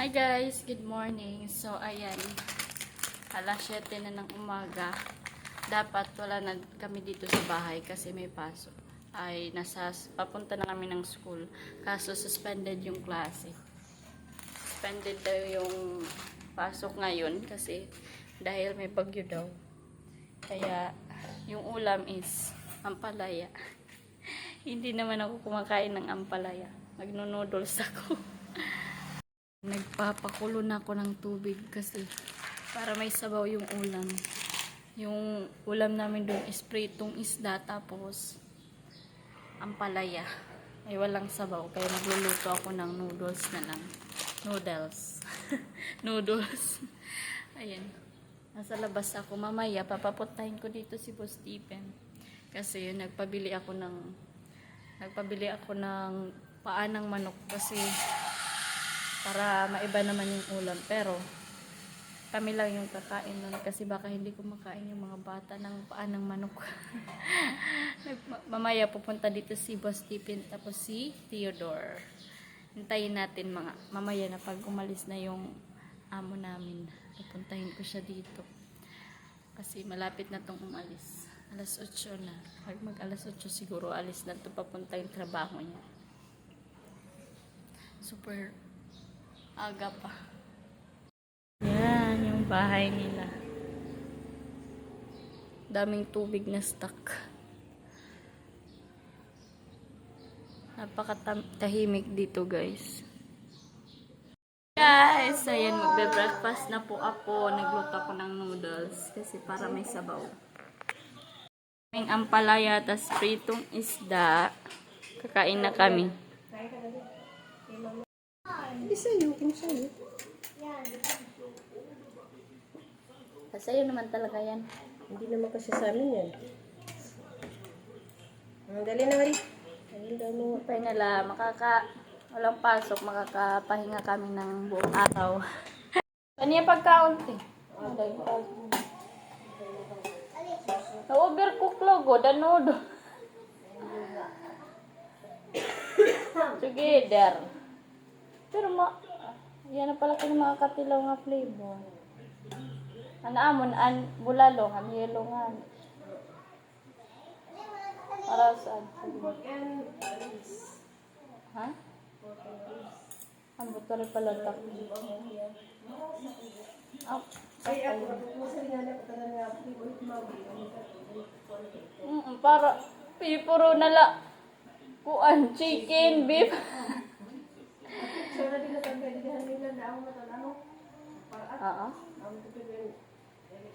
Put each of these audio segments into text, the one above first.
Hi guys, good morning. So ayan, alas 7 na ng umaga. Dapat wala na kami dito sa bahay kasi may pasok. Ay nasa papunta na kami ng school. Kaso suspended yung klase. Suspended daw yung pasok ngayon kasi dahil may bagyo daw. Kaya yung ulam is ampalaya. Hindi naman ako kumakain ng ampalaya. Magno-noodles ako. Nagpapakulo na ako ng tubig kasi para may sabaw yung ulam. Yung ulam namin doon is pritong isda tapos ampalaya. Ay walang sabaw kaya magluluto ako ng noodles na lang. Noodles. noodles. Ayan. Nasa labas ako. Mamaya papapuntahin ko dito si Boss Stephen. Kasi nagpabili ako ng nagpabili ako ng paa ng manok kasi para maiba naman yung ulam. Pero, kami lang yung kakain nun kasi baka hindi ko makain yung mga bata ng paa ng manok. Mamaya pupunta dito si Boss Tipin tapos si Theodore. Hintayin natin mga mamaya na pag umalis na yung amo namin. Pupuntahin ko siya dito. Kasi malapit na tong umalis. Alas 8 na. Pag mag alas 8 siguro alis na to papunta yung trabaho niya. Super aga pa. Yan, yung bahay nila. Daming tubig na stuck. Napakatahimik dito, guys. Guys, ayan, magbe-breakfast na po ako. Nagluto ako ng noodles kasi para may sabaw. May ampalaya, tas pritong isda. Kakain na kami. Hindi sa'yo, kung sa'yo. Sa'yo naman talaga yan. Hindi naman kasi sa amin yan. Ang dali na, Mari. Dali daw mo. Pwede makaka, walang pasok, makakapahinga kami ng buong araw. Ano yung pagkaon, te? Na-overcook logo, danodo. Together. Pero ma, yan na pala kung mga katilaw nga flavor. Ano amon, an, bulalo, ang yellow nga. Para saan? Ha? Ang buto rin pala tak. Ah, Ay, ako. Nga. mm, para pipuro na la. Kuan, chicken, beef. So, na din pwede dihan nila na ako. Para at Oo. ang tupid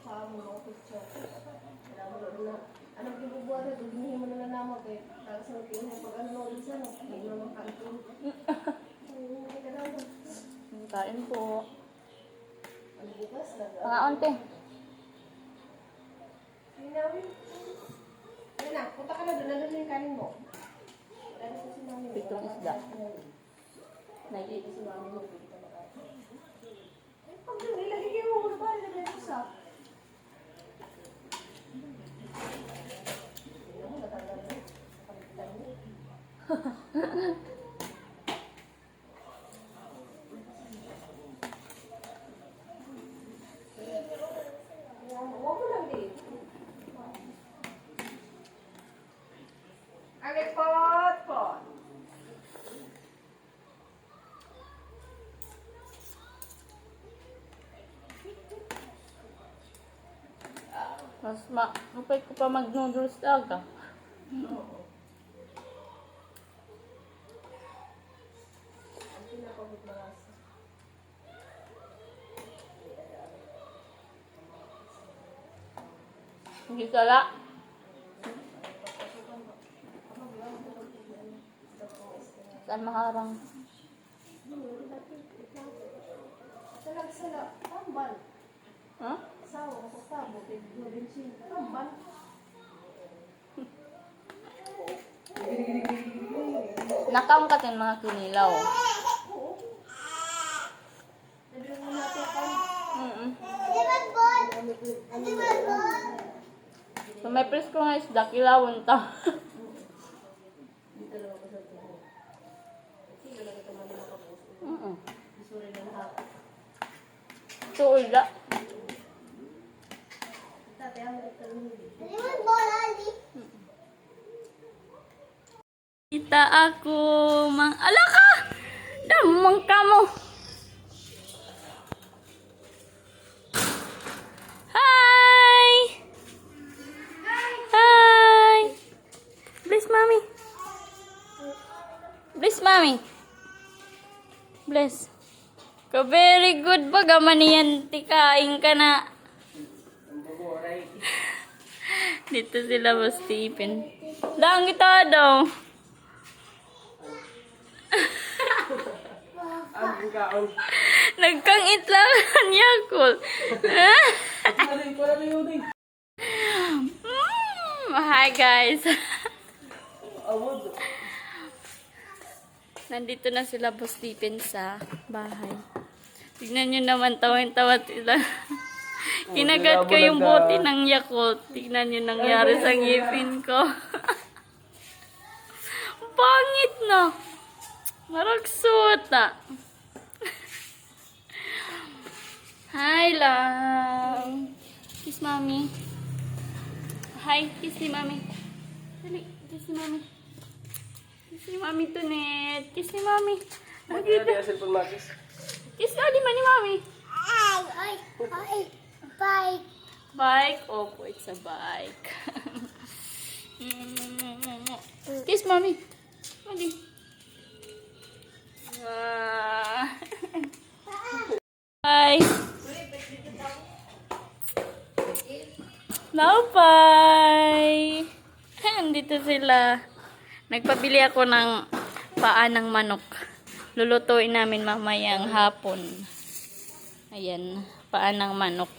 sa mo mga picture. Kaya mo na anong gibubuhat ito, ginihin mo na lang naman kay para sa mga pag ano no isa no, hindi mo naman kanto. Kain po. Ang bukas na. Mga onte. Linawin. Ayun na, punta ka na doon, nandun yung kanin mo. Si mami? Pitong isda. Nagi. Si mami mo, makain. Eh, pag nilagay mo, ano ba? Nilagay ko sa... Ano mo, natanggal mo? Nakalimutan mo. Huwag mo lang din. Alipot po. Mas ma, lupay ko pa mag-noodles talaga. Hindi sala. Saan maharang? Salag sala, tambal. Ha? Sawa ko tabo, tigno din siya. Tambal. Nakaon ka tin mga kinilaw. Mm So may presko nga isda, kilawon ta. Dito lang ako sa tubo. Sige lang ito man makapuso. Mm Sorry lang hapon. Tula. Dati ang nagtanong. Kita ako mang... Ala ka! Damang ka mo! Hi! Hi! Bless mommy. Bless mommy. Bless. Ka very good ba gaman niyan tikain ka na. Dito sila ba Stephen? Dang kita daw. Ang kaon. Nagkangit lang ang. Mm, hi guys. Nandito na sila Boss Stephen sa bahay. Tignan nyo naman, tawang-tawa sila. Kinagat ko yung bote ng Yakult. Tignan nyo nangyari sa ngipin ko. Ang Pangit na. Maragsot ah. Hi lang. Kiss mommy. Hi, kiss ni mommy. Dali, kiss ni mommy. Kiss ni mommy to net. Kiss ni mommy. Di asin po makis. Kiss ni mommy. Ay, ay, ay, bye. Bike? Opo, it's a bike. Kiss mommy. Mali. Ah. Bye. Bye. Andito sila. Nagpabili ako ng paa ng manok. Lulutuin namin mamayang hapon. Ayan, paa ng manok.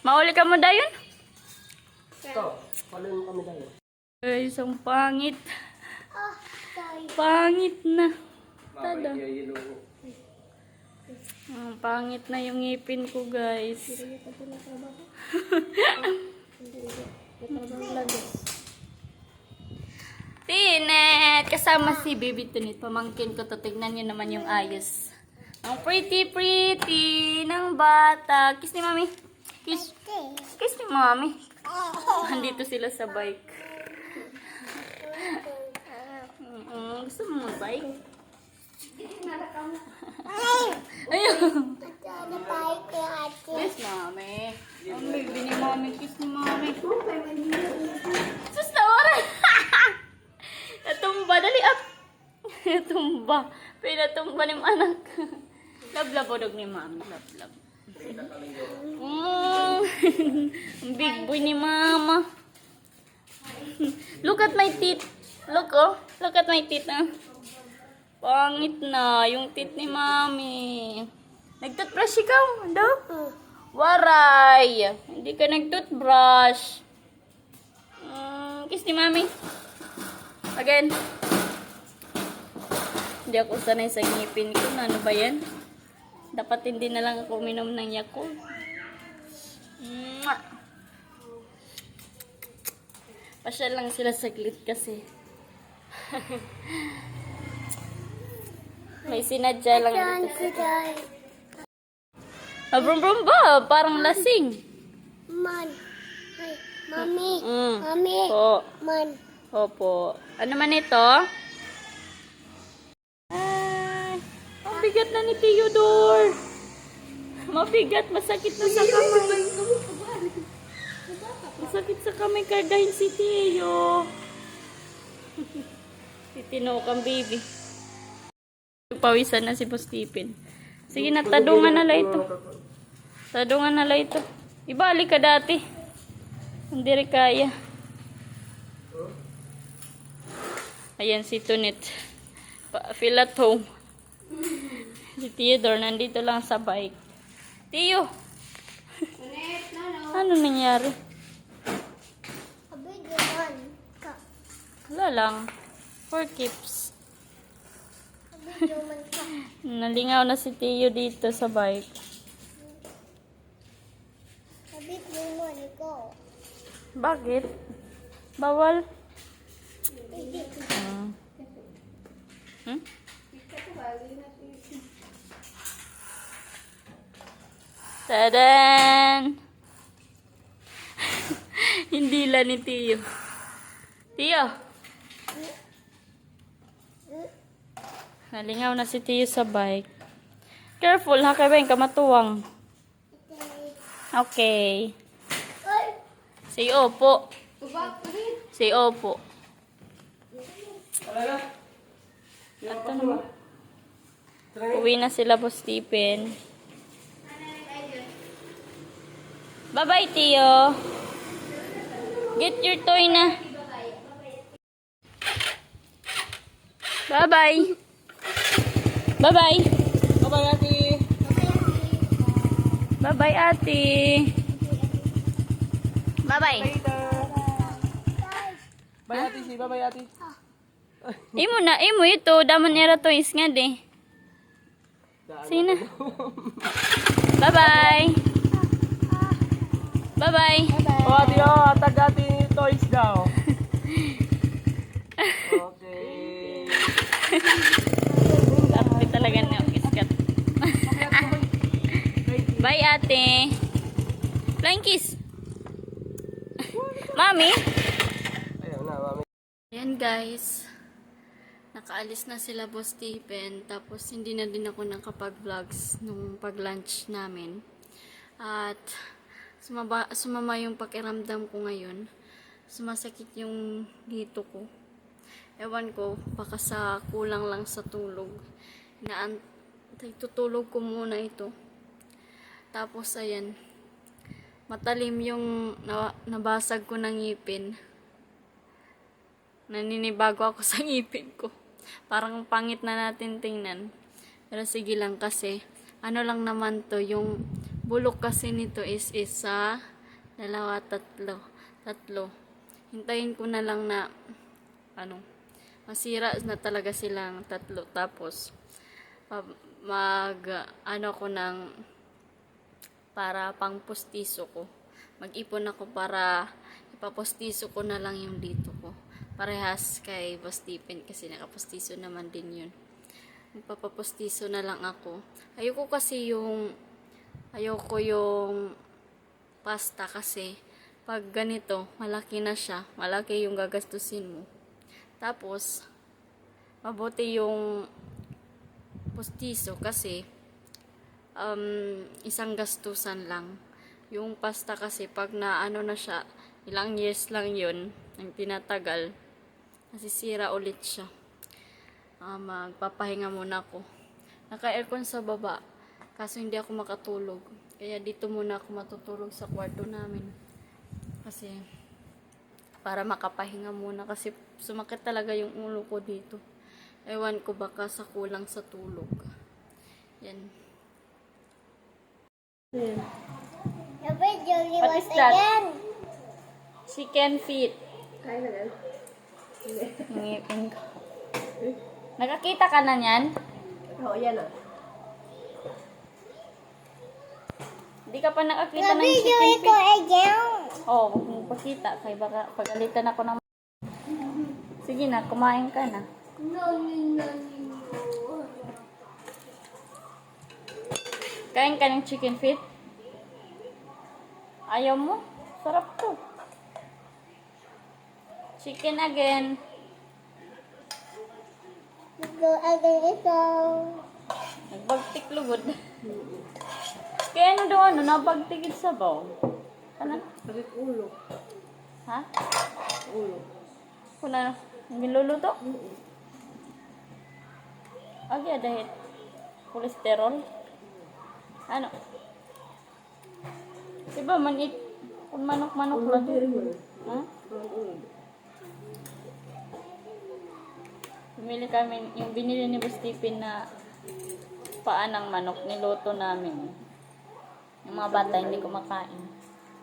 Mauli ka mo dayon? Ito, palun kami tayo. Ay, isang pangit. Ah. Pangit na. Tada. Ang pangit na yung ngipin ko, guys. Tinet! Kasama si Baby Tunit. Pamangkin ko to. Tignan nyo naman yung ayos. Ang pretty pretty ng bata. Kiss ni mami. Kiss. Kiss ni mami. Andito sila sa bike. Mm, gusto mo mag-bike? Ayun. Kiss mami. Ang baby ni mami. Kiss ni mami. Sus na oras. Natumba. Dali up. Natumba. Pinatumba ni anak. Love love odog ni. Love love. Mm. Big boy ni mama. Look at my teeth. Look oh. Look at my teeth ah. Pangit na yung teeth ni mami. Nagtoothbrush ikaw? Daw? Waray! Hindi ka nag-toothbrush. Mm, kiss ni mami. Again. Hindi ako sanay sa ngipin ko. Ano ba yan? Dapat hindi na lang ako uminom ng Yakult. Mwah! Pasyal lang sila saglit kasi. May sinadya lang. Ah, brum brum ba? Parang lasing. Man. Mami. Mm. Mami. Po. Man. Opo. Ano man ito? Ay, ang bigat na ni Theodore. Mabigat, masakit na sa kamay. Masakit sa kamay kargahin si Theo. Titino kang baby. Pawisan na si Boss Stephen. Sige na, tadungan na lang ito. Tadungan na lang ito. Ibalik ka dati. Hindi rin kaya. Ayan si Tunit. Pa feel at home. Si Theodore nandito lang sa bike. Tiyo! ano nangyari? Wala lang. For keeps. Nalingaw na si Tiyo dito sa bike. Bakit? Bawal? Hmm? Hmm? Tadan! Hindi lang ni Tiyo. Tiyo! Nalingaw na si Tiyo sa bike. Careful ha, yung kamatuwang? Okay. Say opo. Say opo. At ano? Uwi na sila po, Stephen. Bye-bye, Tio. Get your toy na. Bye-bye. Bye-bye. Bye-bye, ate. Bye-bye, ate. Bye-bye. Bye, ate. Si, bye-bye, ate. Imo na, imo ito. Daman era toys nga, de. Sino? Bye-bye. Bye-bye. Oh, ate, oh. Tag ate ni toys daw. Okay. Ate talaga na iskat. Bye, ate. Flying kiss. Mami? Ayun na, mami. Ayan, guys. Nakaalis na sila Boss Stephen. Tapos, hindi na din ako nakapag-vlogs nung pag-lunch namin. At, sumaba, sumama yung pakiramdam ko ngayon. Sumasakit yung dito ko. Ewan ko, baka sa kulang lang sa tulog. Naan, tutulog ko muna ito. Tapos, ayan. Matalim yung na- nabasag ko ng ngipin. Naninibago ako sa ngipin ko. Parang pangit na natin tingnan. Pero sige lang kasi, ano lang naman to, yung bulok kasi nito is isa, dalawa, tatlo. Tatlo. Hintayin ko na lang na, ano, masira na talaga silang tatlo. Tapos, pa- mag, ano ko ng, para pang pustiso ko. Mag-ipon ako para ipapostiso ko na lang yung dito ko. Parehas kay Boss Stephen kasi nakapostiso naman din yun. Magpapapostiso na lang ako. Ayoko kasi yung ayoko yung pasta kasi pag ganito, malaki na siya. Malaki yung gagastusin mo. Tapos, mabuti yung postiso kasi um, isang gastusan lang. Yung pasta kasi pag na ano na siya, ilang years lang yun, ang tinatagal, nasisira ulit siya. Ah, magpapahinga muna ako. Naka-aircon sa baba, kaso hindi ako makatulog. Kaya dito muna ako matutulog sa kwarto namin. Kasi, para makapahinga muna kasi sumakit talaga yung ulo ko dito. Ewan ko baka sa kulang sa tulog. Yan. What is that? Chicken feet. Kaya na Ngipin ko. Nakakita ka na niyan? Oo, yan ah. Hindi ka pa nakakita ng chicken feet. Oo, oh, huwag mong pakita. Kaya baka pagalitan ako ng... Sige na, kumain ka na. No, no, no, no. Kain ka ng chicken feet? Ayaw mo? Sarap to. Chicken again. Go again ito. Nagbagtik lugod. Kaya ano daw ano, nabagtikid sa baw. Ano? Bakit ulo? Ha? Ulo. Kuna niluluto? Agi dahil kolesterol. Ano? Diba man it kung manok-manok lang. Ha? Bumili kami, yung binili ni Boss Stephen na paa ng manok, niluto namin. Yung mga bata hindi kumakain.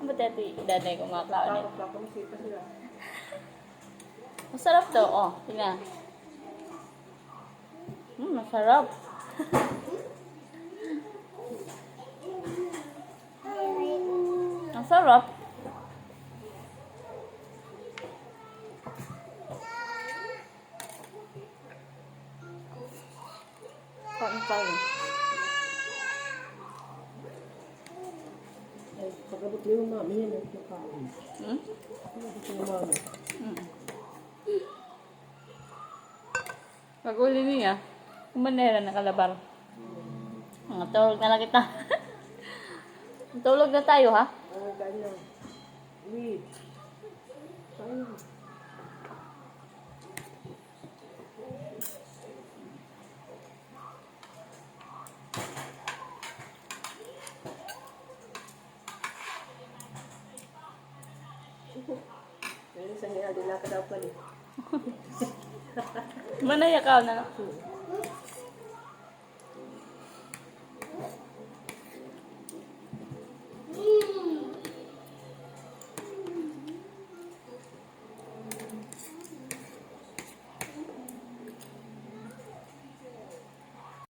Ang ba't ito idaday kumakain? Masarap to, oh. Tingnan. Hmm, masarap. Ang sarap. Kain tayo. Pagabot niyo mami yan at nakain. Hmm? Pagabot niyo mami. Pag uli niya, kumanera na kalabar. Mga tulog na lang kita. Tulog na tayo, ha? Ah, kain na. Wait. Kain na. Pero isang yan, din nakadaw pa rin. Manaya ka na.